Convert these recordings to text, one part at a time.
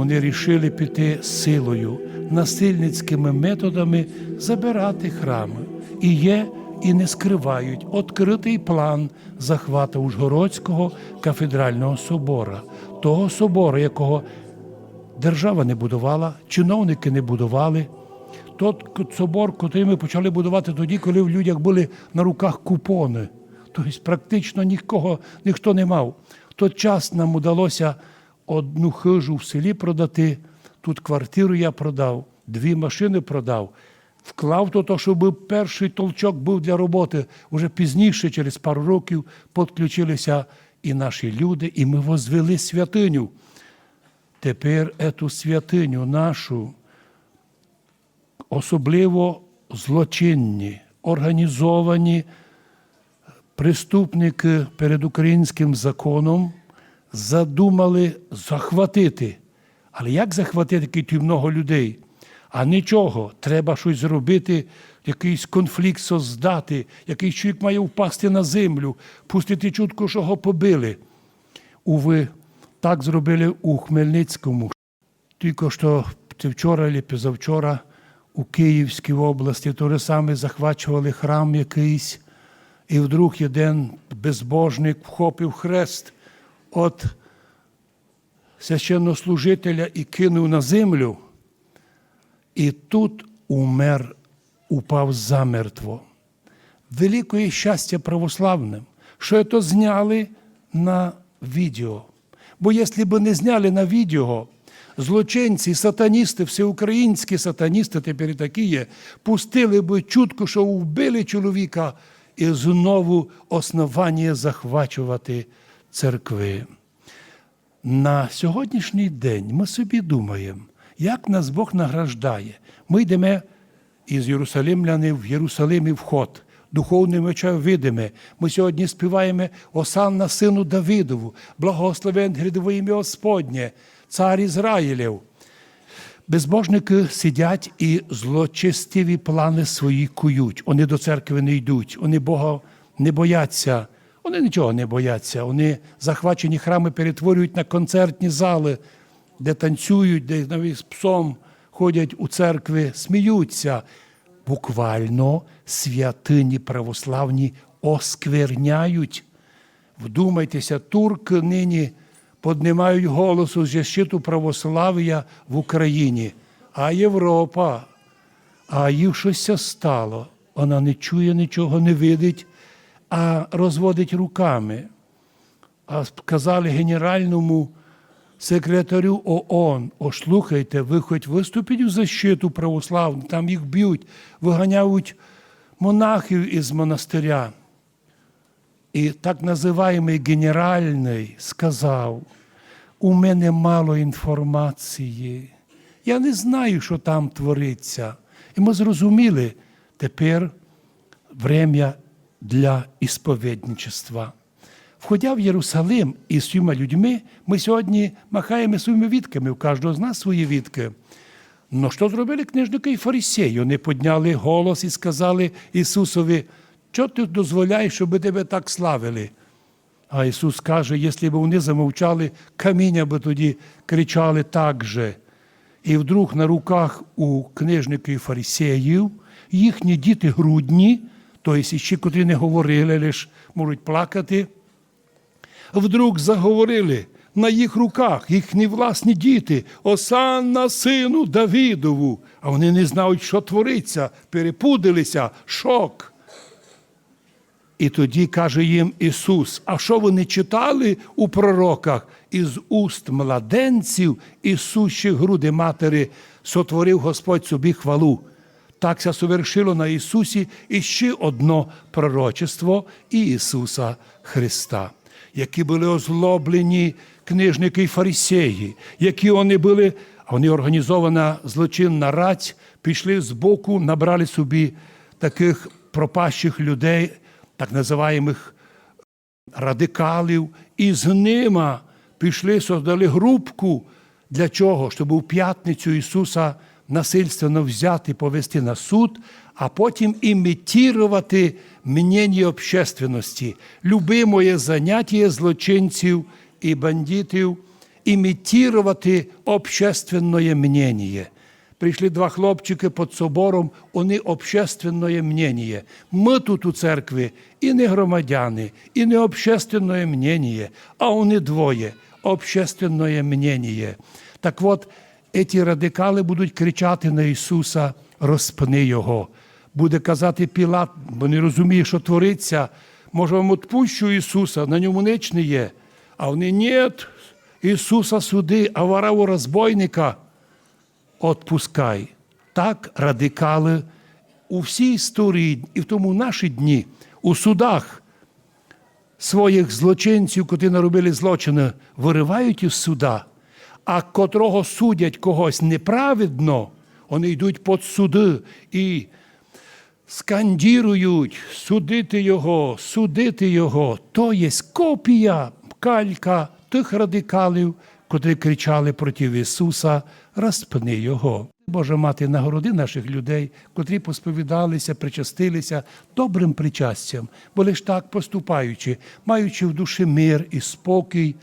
Вони рішили піти силою, насильницькими методами забирати храми. І є, і не скривають відкритий план захвату Ужгородського кафедрального собора, того собору, якого держава не будувала, чиновники не будували. Тот собор, який ми почали будувати тоді, коли в людях були на руках купони. Тобто практично нікого, ніхто не мав. В той час нам удалося одну хижу в селі продати, тут квартиру я продав, дві машини продав. Вклав то, то, щоб перший толчок був для роботи. Уже пізніше, через пару років, підключилися і наші люди, і ми возвели святиню. Тепер ету святиню нашу особливо злочинні, організовані преступники перед українським законом задумали захватити. Але як захватити таких много людей? А нічого, треба щось зробити, якийсь конфлікт создати, якийсь чоловік має впасти на землю, пустити чутку, що його побили. Уви, так зробили у Хмельницькому. Тільки що це вчора чи позавчора у Київській області то же саме захвачували храм якийсь, і вдруг один безбожник вхопив хрест от священнослужителя і кинув на землю, і тут умер, упав замертво. Великое щастя православним, що це зняли на відео. Бо якщо б не зняли на відео, злочинці, сатаністи, всеукраїнські сатаністи, тепер такі є, пустили б чутку, що вбили чоловіка і знову основання захвачувати церкви. На сьогоднішній день ми собі думаємо, як нас Бог награждає. Ми йдемо із Єрусалимляни в Єрусалимі вход, духовним мечем видиме. Ми сьогодні співаємо Осанна сину Давидову, благословен грядове ім'я Господнє, цар Ізраїлів. Безбожники сидять і злочистиві плани свої кують. Вони до церкви не йдуть, вони Бога не бояться. Вони нічого не бояться. Вони захвачені храми перетворюють на концертні зали, де танцюють, де навіть з псом ходять у церкви, сміються. Буквально святині православні оскверняють. Вдумайтеся, турки нині піднімають голосу з защиту православ'я в Україні. А Європа, а їй щось стало. Вона не чує нічого, не видить, а розводить руками. А сказали генеральному секретарю ООН, о, слухайте, ви хоч виступіть у защиту православну, там їх б'ють, виганяють монахів із монастиря. І так називаємий генеральний сказав, у мене мало інформації. Я не знаю, що там твориться. І ми зрозуміли, тепер время для ісповідничества. Входя в Єрусалим із всіма людьми, ми сьогодні махаємо своїми вітками, у кожного з нас свої вітки. Ну що зробили книжники і фарисеї? Вони підняли голос і сказали Ісусові, що ти дозволяєш, щоб тебе так славили? А Ісус каже, якщо б вони замовчали, каміння би тоді кричали так же. І вдруг на руках у книжників і фарисеїв їхні діти грудні, тобто ще котрі не говорили, лише можуть плакати, вдруг заговорили на їх руках, їхні власні діти, Осанна сину Давидову. А вони не знають, що твориться, перепудилися, шок. І тоді каже їм Ісус: А що ви не читали у пророках? Із уст младенців і сущих груди матері сотворив Господь собі хвалу. Так ся совершило на Ісусі і ще одно пророчество Ісуса Христа, які були озлоблені книжники і фарисеї, які вони були, а вони організована злочинна рать, пішли з боку, набрали собі таких пропащих людей, так називаємих радикалів, і з ними пішли, создали групку. Для чого? Щоб у п'ятницю Ісуса насильственно взяти, повести на суд, а потім імітувати мнення общественності. Любимое заняття злочинців і бандитів імітувати общественное мнение. Прийшли два хлопчики під собором, вони общественное мнение. Ми тут у церкві і не громадяни, і не общественное мнение, а вони двоє общественное мнение. Так от, ці радикали будуть кричати на Ісуса, розпни Його. Буде казати Пілат, бо не розуміє, що твориться. Може, вам відпущу Ісуса, на ньому ніч не є. А вони ні, Ісуса суди, а ворову розбойника отпускай. Так радикали у всій історії, і в тому наші дні, у судах своїх злочинців, котрі наробили злочини, виривають із суда, а котрого судять когось неправедно, вони йдуть під суди і скандірують судити його, судити його. То є копія, калька тих радикалів, котрі кричали проти Ісуса, розпни Його. Боже мати, нагороди наших людей, котрі посповідалися, причастилися добрим причастям, бо лиш так поступаючи, маючи в душі мир і спокій,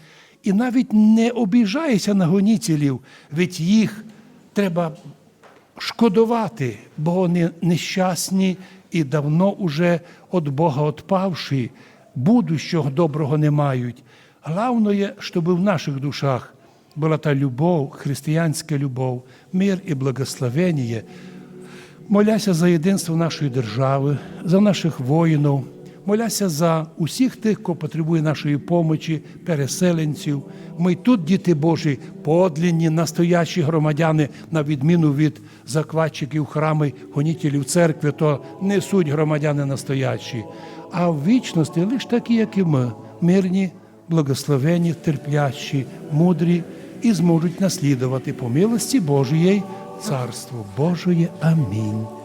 і навіть не обіжайся на гоніцелів, від їх треба шкодувати, бо вони нещасні і давно уже від Бога відпавші, будущого доброго не мають. Главное, щоб в наших душах була та любов, християнська любов, мир і благословення. Моляся за єдинство нашої держави, за наших воїнів, моляся за усіх тих, хто потребує нашої помочі, переселенців. Ми тут, діти Божі, подлінні, настоящі громадяни, на відміну від закватчиків храми, гонітелів церкви, то не суть громадяни настоящі, а в вічності лише такі, як і ми, мирні, благословені, терплячі, мудрі і зможуть наслідувати по милості Божої Царство Божої. Амінь.